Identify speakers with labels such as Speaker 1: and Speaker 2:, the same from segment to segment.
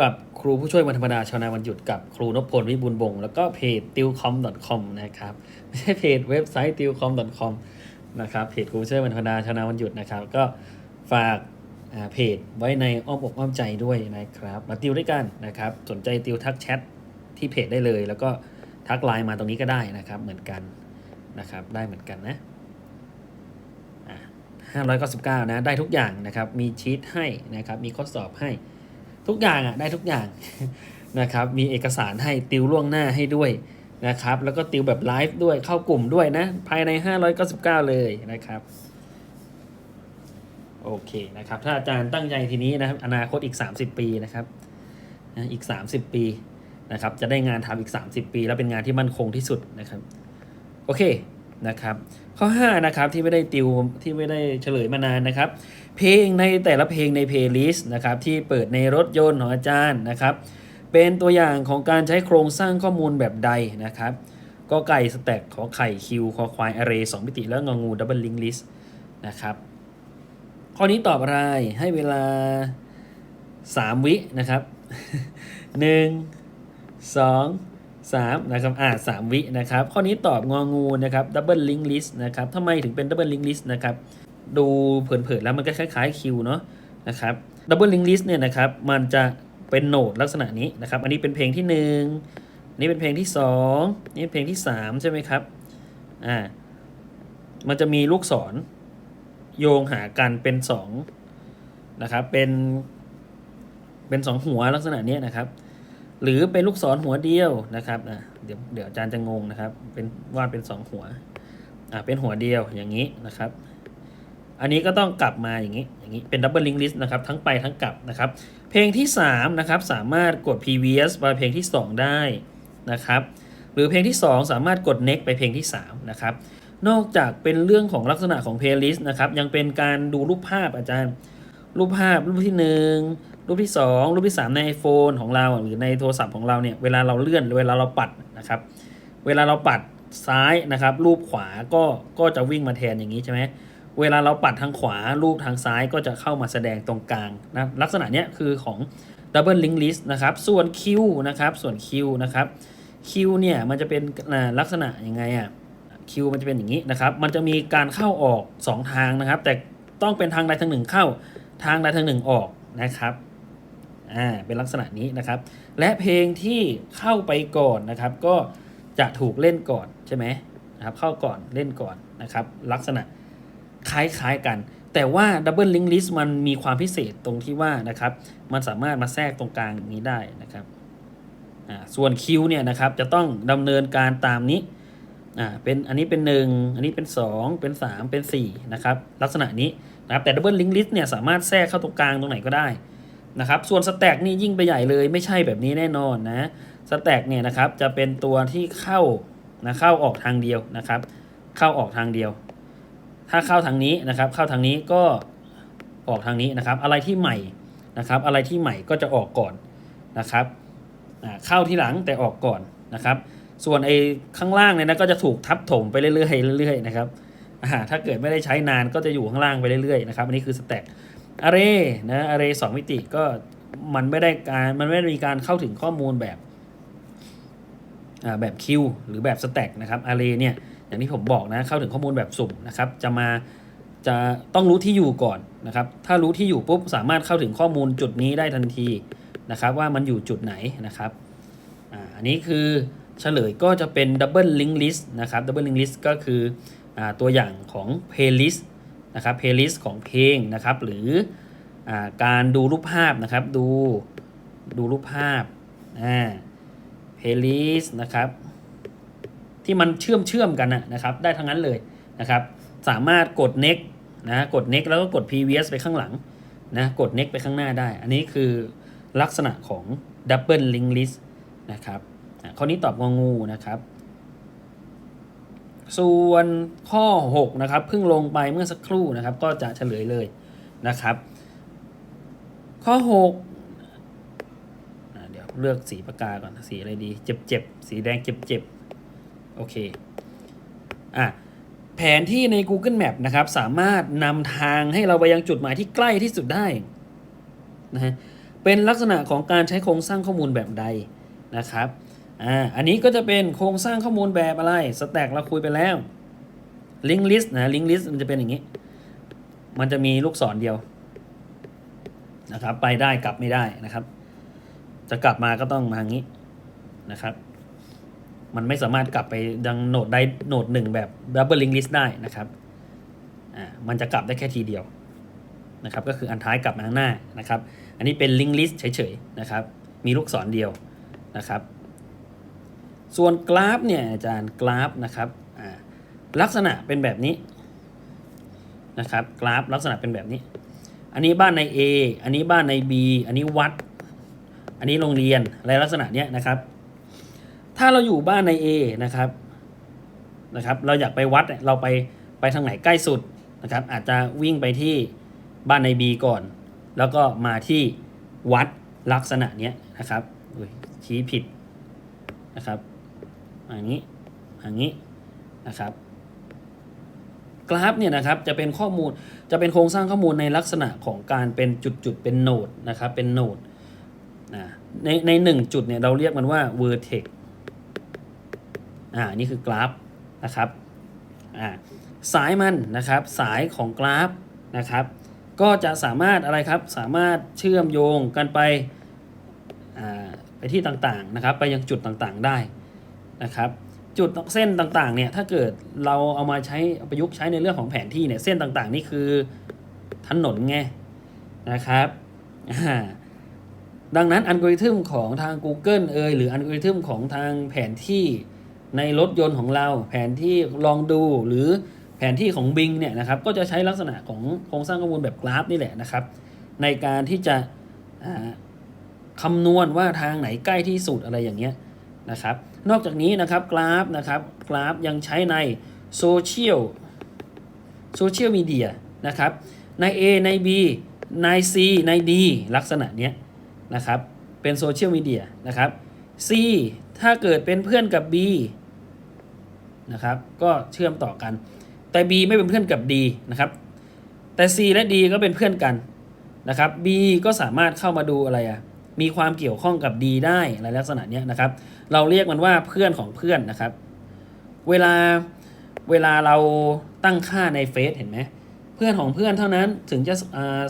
Speaker 1: กับครูผู้ช่วยวันธรรมดาชาวนาวันหยุดกับครูนพพลวิบูลบง แล้วก็เพจ t i l c o m c o m นะครับ ไม่ใช่เพจเว็บไซต์ t i l c o m c o m นะครับเพจครูผู้ช่วยวันธรรมดาชาวนาวันหยุดนะครับ ก็ฝากเพจไว้ในอ้อมอกอ้อมใจด้วยนะครับมาติวด้วยกันนะครับ สนใจติวทักแชทที่เพจได้เลย แล้วก็ทักไลน์มาตรงนี้ก็ได้นะครับเหมือนกันนะครับได้เหมือนกันนะ599นะได้ทุกอย่างนะครับมีชีตให้นะครับมีข้อสอบให้ ทุกอย่างอะได้ทุกอย่างนะครับมีเอกสารให้ติวล่วงหน้าให้ด้วยนะครับแล้วก็ติวแบบไลฟ์ด้วยเข้ากลุ่มด้วยนะ ภายใน 599 เลยนะครับโอเคนะครับถ้าอาจารย์ตั้งใจทีนี้นะครับอนาคตอีก 30 ปีนะครับอีก 30 ปีนะครับจะได้งานทำอีก 30 ปี แล้วเป็นงานที่มั่นคงที่สุดนะครับโอเคนะครับข้อ5นะครับที่ไม่ได้ติวที่ไม่ได้เฉลยมานานนะครับ เพลงในแต่ละเพลงในเพลย์ลิสต์นะครับที่เปิดในรถยนต์ของอาจารย์นะครับ เป็นตัวอย่างของการใช้โครงสร้างข้อมูลแบบใดนะครับ ก็ไก่สแต็กขอไข่คิวคอควายอเรย์สองมิติแล้วงองูดับเบิลลิงลิสต์นะครับ ข้อนี้ตอบอะไรให้เวลา 3 วินะครับ 1 2 3นะครับอ่าสามวินะครับ ข้อนี้ตอบงองูนะครับดับเบิลลิงลิสต์นะครับทำไมถึงเป็นดับเบิลลิงลิสต์นะครับ ดูเผินๆแล้วมันก็คล้ายๆคิวเนาะนะครับดับเบิลลิงลิสต์เนี่ยนะครับมันจะเป็นโนดลักษณะนี้นะครับอันนี้เป็นเพลงที่1นี่เป็นเพลงที่ 2 นี่เเพลงที่ 3 ใช่ไหมครับอ่ามันจะมีลูกศรโยงหากันเป็น2นะครับเป็นเป็นสองหัวลักษณะนี้นะครับ หรือเป็นลูกศรหัวเดียวนะครับอะเดี๋ยวเดี๋ยวอาจารย์จะงงนะครับ เป็นวาดเป็นสองหัวอ่าเป็นหัวเดียวอย่างนี้นะครับ อันนี้ก็ต้องกลับมาอย่างนี้อย่างนี้เป็นดับเบิลลิงลิสต์นะครับทั้งไปทั้งกลับนะครับเพลงที่3นะครับสามารถกด previous ไปเพลงที่ 2 ได้นะครับหรือเพลงที่ 2 สามารถกด next ไปเพลงที่3นะครับนอกจากเป็นเรื่องของลักษณะของ playlist นะครับยังเป็นการดูรูปภาพอาจารย์ รูปภาพรูปที่ 1 รูปที่ 2 รูปที่ 3 ใน iPhone ของเรา หรือในโทรศัพท์ของเราเนี่ยเวลาเราเลื่อนหรือเวลาเราปัดนะครับเวลาเราปัดซ้ายนะครับรูปขวาก็ก็จะวิ่งมาแทนอย่างนี้ใช่ไหม เวลาเราปัดทางขวารูปทางซ้ายก็จะเข้ามาแสดงตรงกลางนะลักษณะเนี้ยคือของ Double Link List นะครับ ส่วน Q นะครับ ส่วน Q นะครับ Q เนี่ยมันจะเป็นลักษณะยังไงอะ Q มันจะเป็นอย่างนี้นะครับ มันจะมีการเข้าออก 2 ทางนะครับ แต่ต้องเป็นทางใดทางหนึ่งเข้า ทางใดทางหนึ่งออกนะครับ อ่า เป็นลักษณะนี้นะครับ และเพลงที่เข้าไปก่อนนะครับ ก็จะถูกเล่นก่อนใช่ไหมนะครับ เข้าก่อนเล่นก่อนนะครับ ลักษณะ คล้ายๆกัน แต่ว่า Double Link List มันมีความพิเศษตรงที่ว่านะครับ มันสามารถมาแทรกตรงกลางนี้ได้นะครับส่วน Q เนี่ยนะครับจะต้องดำเนินการตามนี้เป็นอันนี้เป็น 1 อันนี้เป็น 2 เป็น 3 เป็น4นะครับลักษณะนี้นะครับแต่ Double Link List เนี่ยสามารถแทรกเข้าตรงกลางตรงไหนก็ได้นะครับส่วน Stack นี่ยิ่งไปใหญ่เลยไม่ใช่แบบนี้แน่นอนนะ Stack เนี่ยนะครับจะเป็นตัวที่เข้านะเข้าออกทางเดียวนะครับ เข้าออกทางเดียว ถ้าเข้าทางนี้นะครับ เข้าทางนี้ก็ออกทางนี้นะครับ อะไรที่ใหม่นะครับ อะไรที่ใหม่ก็จะออกก่อนนะครับเข้าที่หลังแต่ออกก่อนนะครับ ส่วนไอ้ข้างล่างเนี่ยนะก็จะถูกทับถมไปเรื่อยๆเรื่อยๆนะครับถ้าเกิดไม่ได้ใช้นานก็จะอยู่ข้างล่างไปเรื่อยๆนะครับอันนี้คือสแต็กอาร์เรนะอาร์เรสองมิติก็มันไม่ได้การมันไม่ได้มีการเข้าถึงข้อมูลแบบแบบคิวหรือแบบสแต็กนะครับอาร์เรเนี่ย อย่างที่ผมบอกนะเข้าถึงข้อมูลแบบสุ่มนะครับจะมาจะต้องรู้ที่อยู่ก่อนนะครับ ถ้ารู้ที่อยู่ปุ๊บสามารถเข้าถึงข้อมูลจุดนี้ได้ทันทีนะครับ ว่ามันอยู่จุดไหนนะครับอันนี้คือเฉลยก็จะเป็น Double Link List นะครับ Double Link List ก็คืออตัวอย่างของ Playlist นะครับ Playlist ของเพลงนะครับ หรืออการดูรูปภาพนะครับ ดูดูรูปภาพอ่า Playlist นะครับ ที่มันเชื่อมเชื่อมกันนะครับ ได้ทั้งนั้นเลยนะครับ สามารถกด next นะกด next แล้วก็กด previous ไปข้างหลังนะกด next ไปข้างหน้าได้ อันนี้คือลักษณะของ double link list นะครับอะข้อนี้ตอบงองูนะครับ ส่วนข้อ 6 นะครับเพิ่งลงไปเมื่อสักครู่นะครับ ก็จะเฉลยเลยนะครับ ข้อ 6เดี๋ยวเลือกสีปากกาก่อนสีอะไรดี เจ็บๆสีแดงเจ็บๆ โอเคอะแผนที่ใน Google Map นะครับ สามารถนำทางให้เราไปยังจุดหมายที่ใกล้ที่สุดได้นะฮะเป็นลักษณะของการใช้โครงสร้างข้อมูลแบบใดนะครับอ่าอันนี้ก็จะเป็นโครงสร้างข้อมูลแบบอะไรสแต็กเราคุยไปแล้วลิงก์ลิสต์นะลิงก์ลิสต์มันจะเป็นอย่างนี้ มันจะมีลูกศรเดียวนะครับ ไปได้กลับไม่ได้นะครับ จะกลับมาก็ต้องมาอย่างนี้นะครับ มันไม่สามารถกลับไปดังโหนดใดโหนดหนึ่งแบบดับเบิลลิงก์ลิสได้นะครับอ่ามันจะกลับได้แค่ทีเดียวนะครับก็คืออันท้ายกลับมาข้างหน้านะครับ อันนี้เป็นลิงก์ลิสเฉยๆนะครับ มีลูกศรเดียวนะครับ ส่วนกราฟเนี่ยอาจารย์กราฟนะครับอ่าลักษณะเป็นแบบนี้นะครับกราฟลักษณะเป็นแบบนี้ อันนี้บ้านใน A อันนี้บ้านใน B อันนี้วัด อันนี้โรงเรียนอะไรลักษณะเนี้ยนะครับ ถ้าเราอยู่บ้านใน A นะครับนะครับ เราอยากไปวัดเราไปไปทางไหนใกล้สุดนะครับ อาจจะวิ่งไปที่บ้านใน B ก่อน แล้วก็มาที่วัดลักษณะเนี้ยนะครับอุ๊ยชี้ผิดนะครับอย่างนี้อย่างนี้นะครับ กราฟเนี่ยนะครับจะเป็นข้อมูลจะเป็นโครงสร้างข้อมูลในลักษณะของการเป็นจุดๆเป็นโนดนะครับเป็นโนดนะในในหนึ่งจุดเนี่ยเราเรียกมันว่า vertex อ่านี่คือกราฟนะครับอ่าสายมันนะครับสายของกราฟนะครับ ก็จะสามารถอะไรครับสามารถเชื่อมโยงกันไปอ่าไปที่ต่างๆนะครับ ไปยังจุดต่างๆได้นะครับ จุดเส้นต่างๆเนี่ยถ้าเกิดเราเอามาใช้ประยุกต์ใช้ในเรื่องของแผนที่เนี่ยเส้นต่างๆนี่คือถนนไงนะครับดังนั้นอัลกอริทึมของทาง Google เอยหรืออัลกอริทึมของทางแผนที่ ในรถยนต์ของเรา แผนที่ลองดูหรือแผนที่ของ Bing เนี่ยนะครับก็จะใช้ลักษณะของโครงสร้างข้อมูลแบบกราฟนี่แหละนะครับ ในการที่จะคำนวณว่าทางไหนใกล้ที่สุดอะไรอย่างเงี้ยนะครับ นอกจากนี้นะครับกราฟนะครับกราฟยังใช้ในโซเชียลโซเชียลมีเดียนะครับใน A ใน B ใน C ใน D ลักษณะเนี้ยนะครับเป็นโซเชียลมีเดียนะครับ C ถ้าเกิดเป็นเพื่อนกับ B นะครับ ก็เชื่อมต่อกัน แต่ B ไม่เป็นเพื่อนกับ D นะครับ แต่ C และ D ก็เป็นเพื่อนกันนะครับ B ก็สามารถเข้ามาดูอะไรอะมีความเกี่ยวข้องกับ D ได้อะไรลักษณะเนี้ยนะครับ เราเรียกมันว่าเพื่อนของเพื่อนนะครับ เวลาเวลาเราตั้งค่าในเฟซเห็นไหมเพื่อนของเพื่อนเท่านั้นถึงจะ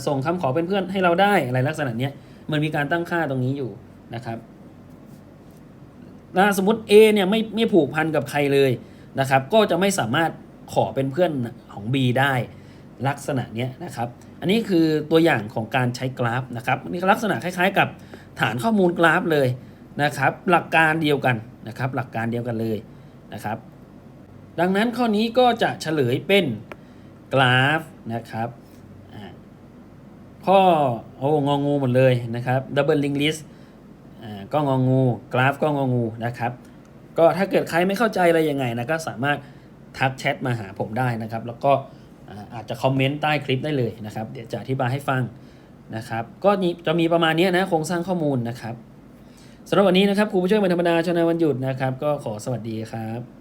Speaker 1: ส่งคำขอเป็นเพื่อนให้เราได้อะไรลักษณะเนี้ยมันมีการตั้งค่าตรงนี้อยู่นะครับถ้าสมมติ A เนี่ยไม่ไม่ผูกพันกับใครเลย นะครับ ก็จะไม่สามารถขอเป็นเพื่อนของ B ได้ลักษณะเนี้ยนะครับ อันนี้คือตัวอย่างของการใช้กราฟนะครับนี่ลักษณะคล้ายๆ กับฐานข้อมูลกราฟเลยนะครับ หลักการเดียวกันนะครับ หลักการเดียวกันเลยนะครับ ดังนั้นข้อนี้ก็จะเฉลยเป็นกราฟนะครับข้อโอ้งองูหมดเลยนะครับดับเบิลลิงลิสอ่าก็งองู กราฟก็งองูนะครับ ก็ถ้าเกิดใครไม่เข้าใจอะไรยังไงนะก็สามารถทักแชทมาหาผมได้นะครับ แล้วก็อาจจะคอมเมนต์ใต้คลิปได้เลยนะครับ เดี๋ยวจะอธิบายให้ฟังนะครับ ก็จะมีประมาณนี้นะโครงสร้างข้อมูลนะครับสำหรับวันนี้นะครับครูผู้ช่วยวันธรรมดาชนาวันหยุดนะครับ ก็ขอสวัสดีครับ